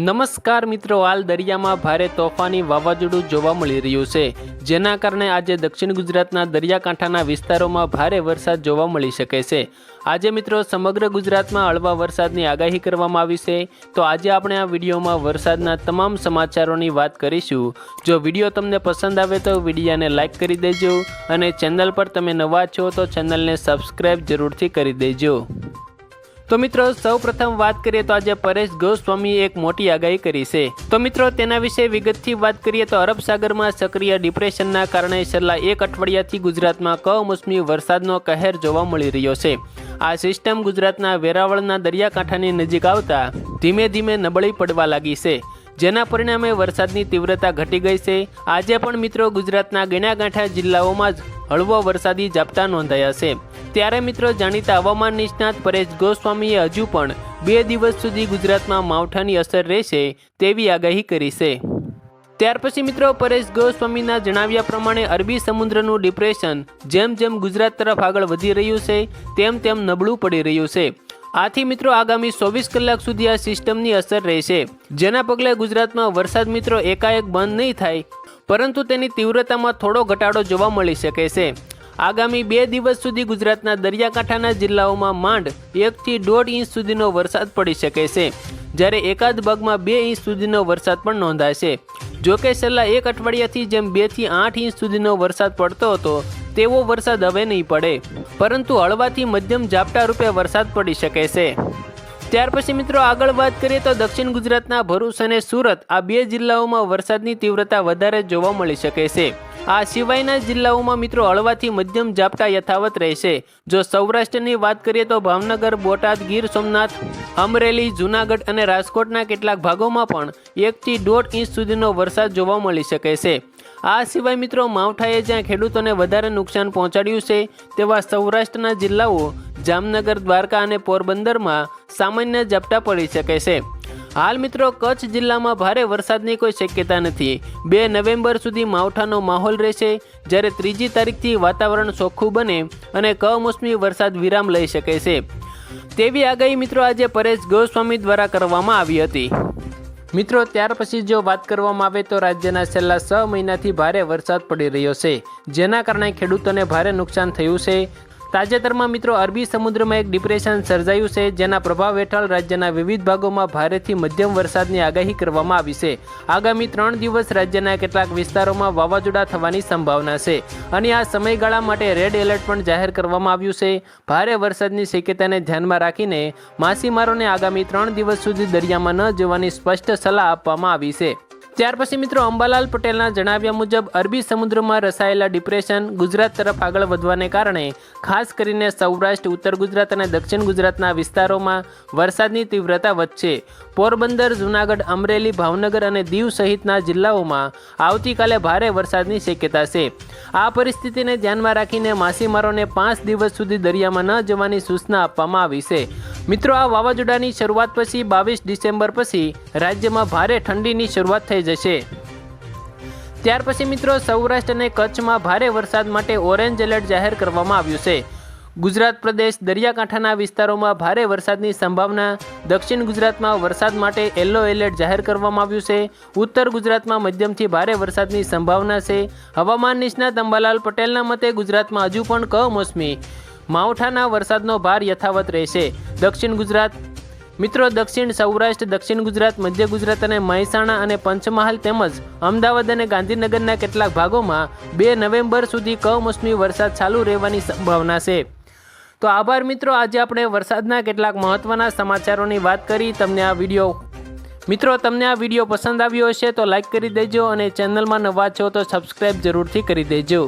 નમસ્કાર મિત્રો, હાલ દરિયામાં ભારે તોફાની વાવાઝોડું જોવા મળી રહ્યું છે, જેના કારણે આજે દક્ષિણ ગુજરાતના દરિયાકાંઠાના વિસ્તારોમાં ભારે વરસાદ જોવા મળી શકે છે. આજે મિત્રો, સમગ્ર ગુજરાતમાં હળવા વરસાદની આગાહી કરવામાં આવી છે, તો આજે આપણે આ વિડીયોમાં વરસાદના તમામ સમાચારોની વાત કરીશું. જો વીડિયો તમને પસંદ આવે તો વિડીયાને લાઇક કરી દેજો, અને ચેનલ પર તમે નવા છો તો ચેનલને સબસ્ક્રાઈબ જરૂરથી કરી દેજો. તો મિત્રો સૌ પ્રથમ વાત કરીએ તો આજે પરેશ ગોસ્વામીએ એક મોટી આગાહી કરી છે. તો મિત્રો, તેના વિશે વિગતથી વાત કરીએ તો અરબ સાગરમાં સક્રિય ડિપ્રેશનના કારણે છેલ્લા એક અઠવાડિયાથી ગુજરાતમાં કમોસમી વરસાદનો કહેર જોવા મળી રહ્યો છે. આ સિસ્ટમ ગુજરાતના વેરાવળના દરિયાકાંઠાની નજીક આવતા ધીમે ધીમે નબળી પડવા લાગી છે. જેના પરિણામે વરસાદની તીવ્રતા ઘટી ગઈ છે. આજે પણ મિત્રો, ગુજરાતના ગણાગાંઠા જિલ્લાઓમાં જ હળવો વરસાદી ઝાપટા નોંધાયા છે. ત્યારે મિત્રો જાણીતા હવામાન નિષ્ણાત પરેશ ગોસ્વામીએ હજુ પણ બે દિવસ સુધી ગુજરાતમાં માવઠાની અસર રહેશે તેવી આગાહી કરી છે. ત્યાર પછી મિત્રો પરેશ ગોસ્વામીના જણાવ્યા પ્રમાણે અરબી સમુદ્રનું ડિપ્રેશન જેમ જેમ ગુજરાત તરફ આગળ વધી રહ્યું છે, તેમ તેમ નબળું પડી રહ્યું છે. આથી મિત્રો આગામી ચોવીસ કલાક સુધી આ સિસ્ટમની અસર રહેશે. જેના પગલે ગુજરાતમાં વરસાદ મિત્રો એકાએક બંધ નહીં થાય, પરંતુ તેની તીવ્રતામાં થોડો ઘટાડો જોવા મળી શકે છે. આગામી બે દિવસ સુધી ગુજરાતના દરિયાકાંઠાના જિલ્લાઓમાં માંડ એકથી દોઢ ઇંચ સુધીનો વરસાદ પડી શકે છે. જ્યારે એકાદ ભાગમાં બે ઇંચ સુધીનો વરસાદ પણ નોંધાશે. જોકે છેલ્લા એક અઠવાડિયાથી જેમ બેથી આઠ ઇંચ સુધીનો વરસાદ પડતો હતો, તેવો વરસાદ હવે નહીં પડે. પરંતુ હળવાથી મધ્યમ ઝાપટા રૂપે વરસાદ પડી શકે છે. ત્યાર પછી મિત્રો આગળ વાત કરીએ તો દક્ષિણ ગુજરાતના ભરૂચ અને સુરત આ બે જિલ્લાઓમાં વરસાદની તીવ્રતા વધારે જોવા મળી શકે છે. આ સિવાયના જિલ્લાઓમાં મિત્રો હળવાથી મધ્યમ ઝાપટા યથાવત રહેશે. જો સૌરાષ્ટ્રની વાત કરીએ તો ભાવનગર, બોટાદ, ગીર સોમનાથ, અમરેલી, જૂનાગઢ અને રાજકોટના કેટલાક ભાગોમાં પણ એકથી દોઢ ઇંચ સુધીનો વરસાદ જોવા મળી શકે છે. આ સિવાય મિત્રો માવઠાએ જ્યાં ખેડૂતોને વધારે નુકસાન પહોંચાડ્યું છે, તેવા સૌરાષ્ટ્રના જિલ્લાઓ જામનગર, દ્વારકા અને પોરબંદરમાં સામાન્ય ઝાપટા પડી શકે છે. હાલ મિત્રો, કચ્છ જિલ્લામાં ભારે વરસાદની કોઈ શક્યતા નથી. બે નવેમ્બર સુધી માવઠાનો માહોલ રહેશે, જ્યારે ત્રીજી તારીખથી વાતાવરણ ચોખ્ખું બને અને કમોસમી વરસાદ વિરામ લઈ શકે છે. તેવી આગાહી મિત્રો આજે પરેશ ગોસ્વામી દ્વારા કરવામાં આવી હતી. મિત્રો, ત્યાર પછી જો વાત કરવામાં આવે તો રાજ્યના છેલ્લા છ મહિનાથી ભારે વરસાદ પડી રહ્યો છે, જેના કારણે ખેડૂતોને ભારે નુકસાન થયું છે. તાજેતરમાં મિત્રો અરબી સમુદ્રમાં એક ડિપ્રેશન સર્જાયું છે, જેના પ્રભાવ હેઠળ રાજ્યના વિવિધ ભાગોમાં ભારેથી મધ્યમ વરસાદની આગાહી કરવામાં આવી છે. આગામી ત્રણ દિવસ રાજ્યના કેટલાક વિસ્તારોમાં વાવાઝોડા થવાની સંભાવના છે અને આ સમયગાળા માટે રેડ એલર્ટ પણ જાહેર કરવામાં આવ્યું છે. ભારે વરસાદની શક્યતાને ધ્યાનમાં રાખીને માછીમારોને આગામી ત્રણ દિવસ સુધી દરિયામાં ન જવાની સ્પષ્ટ સલાહ આપવામાં આવી છે. ત્યાર પછી મિત્રો અંબાલાલ પટેલના જણાવ્યા મુજબ, અરબી સમુદ્રમાં રસાયેલા ડિપ્રેશન ગુજરાત તરફ આગળ વધવાને કારણે, ખાસ કરીને સૌરાષ્ટ્ર, ઉત્તર ગુજરાત અને દક્ષિણ ગુજરાતના વિસ્તારોમાં વરસાદની તીવ્રતા વધશે. પોરબંદર, જૂનાગઢ, અમરેલી, ભાવનગર અને દીવ સહિતના જિલ્લાઓમાં આવતીકાલે ભારે વરસાદની શક્યતા છે. આ પરિસ્થિતિને ધ્યાનમાં રાખીને માછીમારોને પાંચ દિવસ સુધી દરિયામાં ન જવાની સૂચના આપવામાં આવી છે. મિત્રો, આ વાવાઝોડાની શરૂઆત પછી બાવીસ ડિસેમ્બર પછી રાજ્યમાં ભારે ઠંડીની શરૂઆત થઈ જશે. ત્યાર પછી મિત્રો, સૌરાષ્ટ્ર અને કચ્છમાં ભારે વરસાદ માટે ઓરેન્જ એલર્ટ જાહેર કરવામાં આવ્યું છે. ગુજરાત પ્રદેશ, દરિયાકાંઠાના વિસ્તારોમાં ભારે વરસાદની સંભાવના. દક્ષિણ ગુજરાતમાં વરસાદ માટે યલો એલર્ટ જાહેર કરવામાં આવ્યું છે. ઉત્તર ગુજરાતમાં મધ્યમથી ભારે વરસાદની સંભાવના છે. હવામાન નિષ્ણાત અંબાલાલ પટેલના મતે ગુજરાતમાં હજુ પણ કમોસમી માવઠાના વરસાદનો ભાર યથાવત રહેશે. દક્ષિણ ગુજરાત મિત્રો, દક્ષિણ સૌરાષ્ટ્ર, દક્ષિણ ગુજરાત, મધ્ય ગુજરાત અને મહેસાણા અને પંચમહાલ તેમજ અમદાવાદ અને ગાંધીનગરના કેટલાક ભાગોમાં બે નવેમ્બર સુધી કમોસમી વરસાદ ચાલુ રહેવાની સંભાવના છે. તો આભાર મિત્રો, આજે આપણે વરસાદના કેટલાક મહત્ત્વના સમાચારોની વાત કરી. તમને આ વીડિયો મિત્રો, તમને આ વીડિયો પસંદ આવ્યો હશે તો લાઇક કરી દેજો અને ચેનલમાં નવા છો તો સબસ્ક્રાઈબ જરૂરથી કરી દેજો.